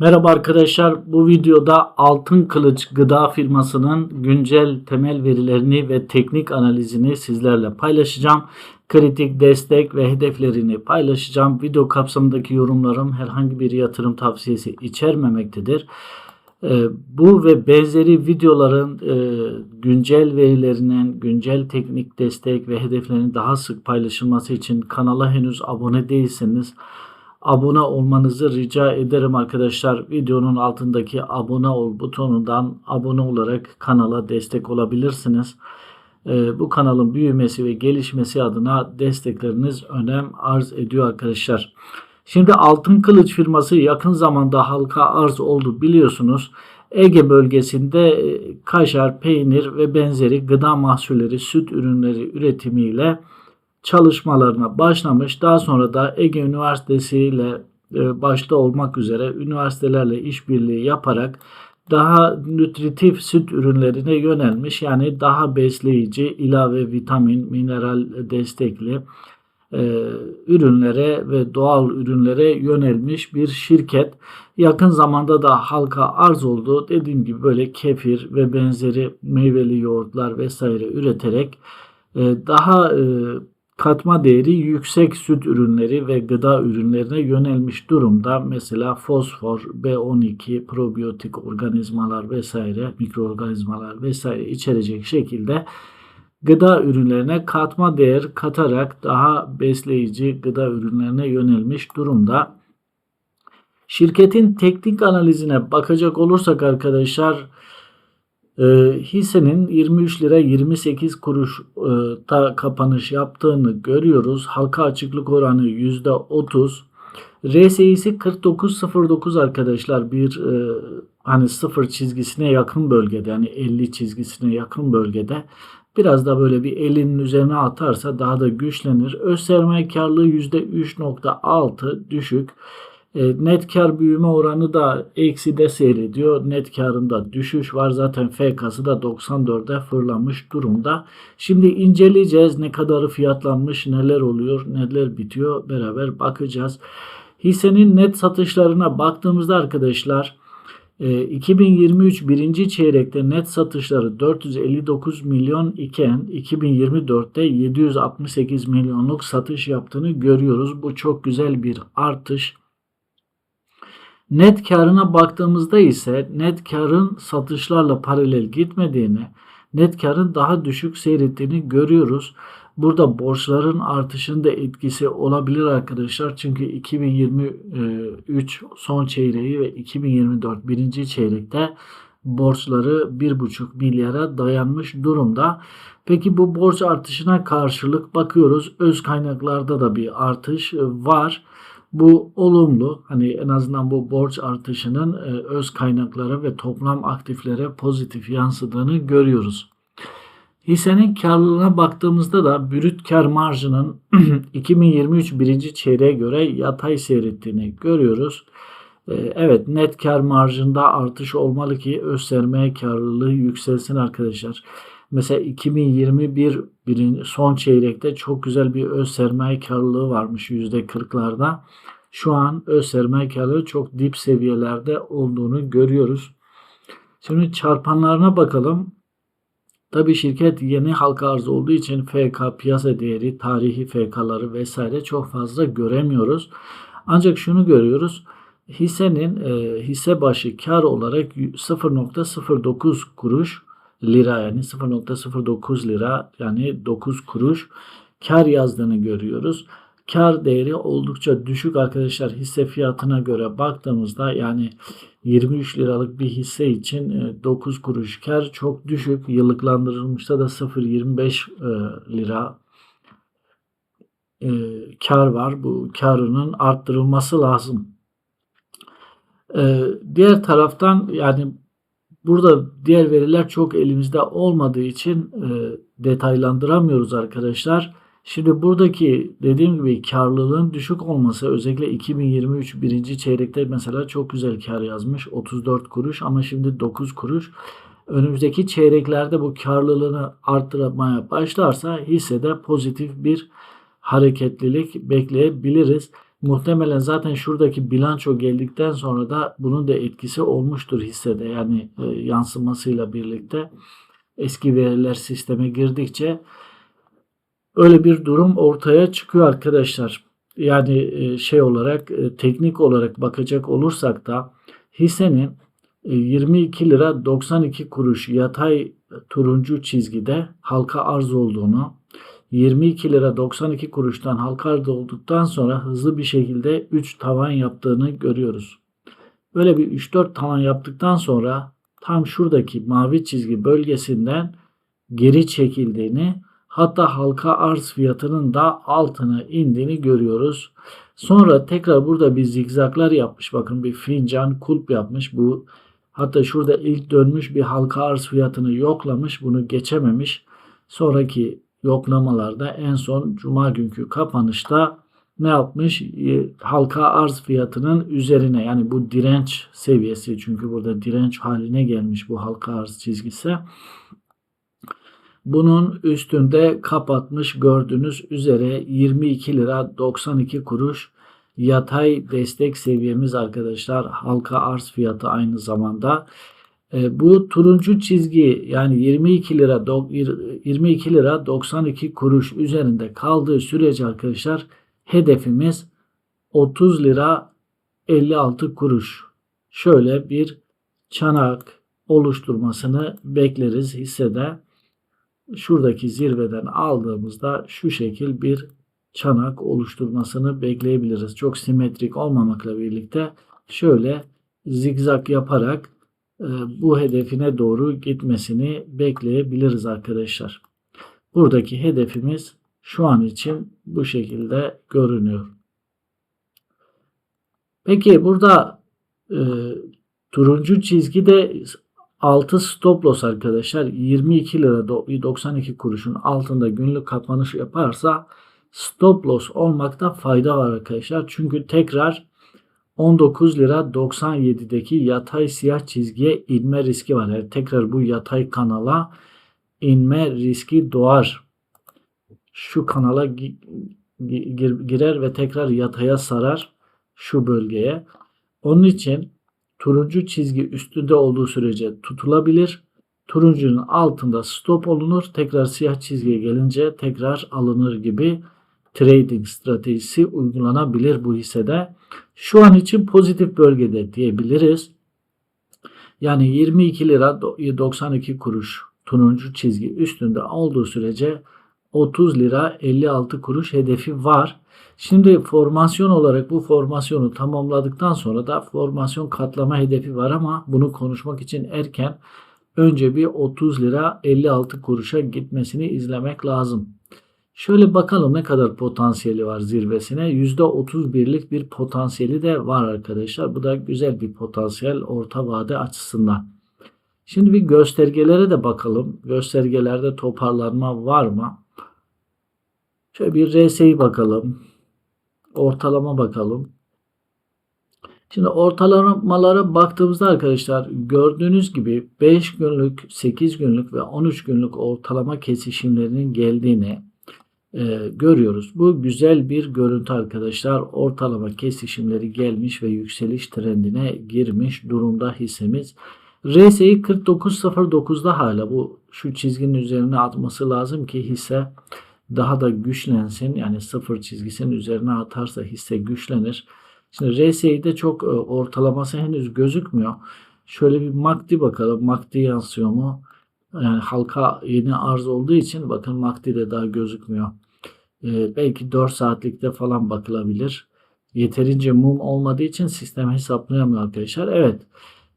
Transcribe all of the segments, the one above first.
Merhaba arkadaşlar. Bu videoda Altın Kılıç Gıda firmasının güncel temel verilerini ve teknik analizini sizlerle paylaşacağım. Kritik destek ve hedeflerini paylaşacağım. Video kapsamındaki yorumlarım herhangi bir yatırım tavsiyesi içermemektedir. Ee, Bu ve benzeri videoların e, güncel verilerinin, güncel teknik destek ve hedeflerinin daha sık paylaşılması için kanala henüz abone değilseniz abone olmanızı rica ederim arkadaşlar. Videonun altındaki abone ol butonundan abone olarak kanala destek olabilirsiniz. Ee, bu kanalın büyümesi ve gelişmesi adına destekleriniz önem arz ediyor arkadaşlar. Şimdi Altın Kılıç firması yakın zamanda halka arz oldu biliyorsunuz. Ege bölgesinde e, kaşar, peynir ve benzeri gıda mahsulleri, süt ürünleri üretimiyle çalışmalarına başlamış. Daha sonra da Ege Üniversitesi ile e, başta olmak üzere üniversitelerle işbirliği yaparak daha nütritif süt ürünlerine yönelmiş. Yani daha besleyici, ilave vitamin, mineral destekli e, ürünlere ve doğal ürünlere yönelmiş bir şirket. Yakın zamanda da halka arz oldu. Dediğim gibi böyle kefir ve benzeri meyveli yoğurtlar vesaire üreterek e, daha katma değeri yüksek süt ürünleri ve gıda ürünlerine yönelmiş durumda. Mesela fosfor, B12, probiyotik organizmalar vesaire, mikroorganizmalar vesaire içerecek şekilde gıda ürünlerine katma değer katarak daha besleyici gıda ürünlerine yönelmiş durumda. Şirketin teknik analizine bakacak olursak arkadaşlar e, hissenin 23 lira 28 kuruşta kapanış yaptığını görüyoruz. Halka açıklık oranı %30. RSI'si 49.09 arkadaşlar bir e, hani sıfır çizgisine yakın bölgede yani 50 çizgisine yakın bölgede biraz da böyle bir elinin üzerine atarsa daha da güçlenir. Öz sermaye karlılığı %3.6 düşük. E, net kar büyüme oranı da eksi de seyrediyor. Net karında düşüş var. Zaten FK'sı da 94'e fırlamış durumda. Şimdi inceleyeceğiz ne kadarı fiyatlanmış, neler oluyor, neler bitiyor beraber bakacağız. Hissenin net satışlarına baktığımızda arkadaşlar 2023 birinci çeyrekte net satışları 459 milyon iken 2024'te 768 milyonluk satış yaptığını görüyoruz. Bu çok güzel bir artış. Net karına baktığımızda ise net karın satışlarla paralel gitmediğini, net karın daha düşük seyrettiğini görüyoruz. Burada borçların artışında etkisi olabilir arkadaşlar. Çünkü 2023 son çeyreği ve 2024 birinci çeyrekte borçları 1,5 milyara dayanmış durumda. Peki bu borç artışına karşılık bakıyoruz. Öz kaynaklarda da bir artış var. Bu olumlu. Hani en azından bu borç artışının e, öz kaynaklara ve toplam aktiflere pozitif yansıdığını görüyoruz. Hissenin karlılığına baktığımızda da brüt kar marjının 2023 birinci çeyreğe göre yatay seyrettiğini görüyoruz. E, evet net kar marjında artış olmalı ki öz sermaye karlılığı yükselsin arkadaşlar. Mesela 2021 birin son çeyrekte çok güzel bir öz sermaye karlılığı varmış %40'larda. Şu an öz sermaye karlılığı çok dip seviyelerde olduğunu görüyoruz. Şimdi çarpanlarına bakalım. Tabi şirket yeni halka arz olduğu için FK piyasa değeri, tarihi FK'ları vesaire çok fazla göremiyoruz. Ancak şunu görüyoruz. Hissenin e, hisse başı kar olarak 0.09 kuruş lira yani 0.09 lira yani 9 kuruş kar yazdığını görüyoruz. Kar değeri oldukça düşük arkadaşlar hisse fiyatına göre baktığımızda yani 23 liralık bir hisse için 9 e, kuruş kar çok düşük. Yıllıklandırılmışta da 0.25 e, lira e, kar var. Bu karının arttırılması lazım. Diğer taraftan yani Burada diğer veriler çok elimizde olmadığı için e, detaylandıramıyoruz arkadaşlar. Şimdi buradaki dediğim gibi karlılığın düşük olması özellikle 2023 birinci çeyrekte mesela çok güzel kar yazmış 34 kuruş ama şimdi 9 kuruş. Önümüzdeki çeyreklerde bu karlılığını arttırmaya başlarsa hissede pozitif bir hareketlilik bekleyebiliriz. Muhtemelen zaten şuradaki bilanço geldikten sonra da bunun da etkisi olmuştur hissede. Yani e, yansımasıyla birlikte eski veriler sisteme girdikçe öyle bir durum ortaya çıkıyor arkadaşlar. Yani e, şey olarak e, teknik olarak bakacak olursak da hissenin e, 22 lira 92 kuruş yatay turuncu çizgide halka arz olduğunu 22 lira 92 kuruştan halka olduktan sonra hızlı bir şekilde 3 tavan yaptığını görüyoruz. Böyle bir 3-4 tavan yaptıktan sonra tam şuradaki mavi çizgi bölgesinden geri çekildiğini hatta halka arz fiyatının da altına indiğini görüyoruz. Sonra tekrar burada bir zigzaglar yapmış. Bakın bir fincan kulp yapmış. Bu hatta şurada ilk dönmüş bir halka arz fiyatını yoklamış. Bunu geçememiş. Sonraki yoklamalarda en son cuma günkü kapanışta ne yapmış? E, Halka arz fiyatının üzerine yani bu direnç seviyesi çünkü burada direnç haline gelmiş bu halka arz çizgisi. Bunun üstünde kapatmış gördüğünüz üzere 22 lira 92 kuruş yatay destek seviyemiz arkadaşlar. Halka arz fiyatı aynı zamanda. E, bu turuncu çizgi yani 22 lira 22 lira 92 kuruş üzerinde kaldığı sürece arkadaşlar hedefimiz 30 lira 56 kuruş. Şöyle bir çanak oluşturmasını bekleriz hissede. Şuradaki zirveden aldığımızda şu şekil bir çanak oluşturmasını bekleyebiliriz. Çok simetrik olmamakla birlikte şöyle zigzag yaparak bu hedefine doğru gitmesini bekleyebiliriz arkadaşlar. Buradaki hedefimiz şu an için bu şekilde görünüyor. Peki burada e, turuncu çizgide altı stop loss arkadaşlar 22 lira 92 kuruşun altında günlük kapanış yaparsa stop loss olmakta fayda var arkadaşlar. Çünkü tekrar 19 lira 97'deki yatay siyah çizgiye inme riski var. Yani tekrar bu yatay kanala inme riski doğar. Şu kanala girer ve tekrar yataya sarar şu bölgeye. Onun için turuncu çizgi üstünde olduğu sürece tutulabilir. Turuncunun altında stop olunur. Tekrar siyah çizgiye gelince tekrar alınır gibi trading stratejisi uygulanabilir bu hissede. Şu an için pozitif bölgede diyebiliriz. Yani 22 lira 92 kuruş turuncu çizgi üstünde olduğu sürece 30 lira 56 kuruş hedefi var. Şimdi formasyon olarak bu formasyonu tamamladıktan sonra da formasyon katlama hedefi var ama bunu konuşmak için erken önce bir 30 lira 56 kuruşa gitmesini izlemek lazım. Şöyle bakalım ne kadar potansiyeli var zirvesine. %31'lik bir potansiyeli de var arkadaşlar. Bu da güzel bir potansiyel orta vade açısından. Şimdi bir göstergelere de bakalım. Göstergelerde toparlanma var mı? Şöyle bir RSI bakalım. Ortalama bakalım. Şimdi ortalamalara baktığımızda arkadaşlar gördüğünüz gibi 5 günlük, 8 günlük ve 13 günlük ortalama kesişimlerinin geldiğini e, görüyoruz. Bu güzel bir görüntü arkadaşlar. Ortalama kesişimleri gelmiş ve yükseliş trendine girmiş durumda hissemiz. RSI 49.09'da hala bu şu çizginin üzerine atması lazım ki hisse daha da güçlensin. Yani sıfır çizgisinin üzerine atarsa hisse güçlenir. Şimdi RSI'de çok e, ortalaması henüz gözükmüyor. Şöyle bir MACD bakalım. MACD yansıyor mu? Yani halka yeni arz olduğu için bakın MACD de daha gözükmüyor. Ee, belki 4 saatlikte falan bakılabilir. Yeterince mum olmadığı için sistem hesaplayamıyor arkadaşlar. Evet.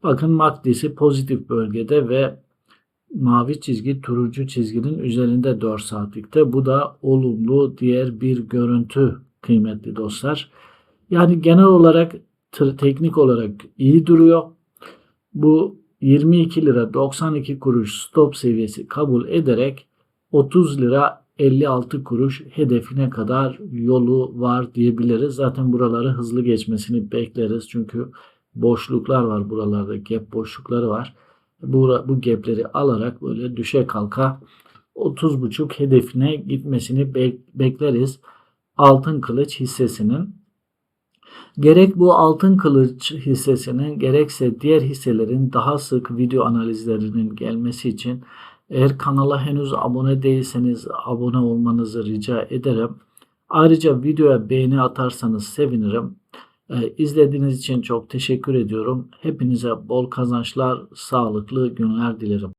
Bakın MACD'si pozitif bölgede ve mavi çizgi turuncu çizginin üzerinde 4 saatlikte. Bu da olumlu diğer bir görüntü kıymetli dostlar. Yani genel olarak teknik olarak iyi duruyor. Bu 22 lira 92 kuruş stop seviyesi kabul ederek 30 lira 56 kuruş hedefine kadar yolu var diyebiliriz. Zaten buraları hızlı geçmesini bekleriz. Çünkü boşluklar var buralarda. Gap boşlukları var. Bu, bu gapleri alarak böyle düşe kalka 30.5 hedefine gitmesini bekleriz. Altın kılıç hissesinin Gerek bu altın kılıç hissesinin gerekse diğer hisselerin daha sık video analizlerinin gelmesi için eğer kanala henüz abone değilseniz abone olmanızı rica ederim. Ayrıca videoya beğeni atarsanız sevinirim. Ee, İzlediğiniz için çok teşekkür ediyorum. Hepinize bol kazançlar, sağlıklı günler dilerim.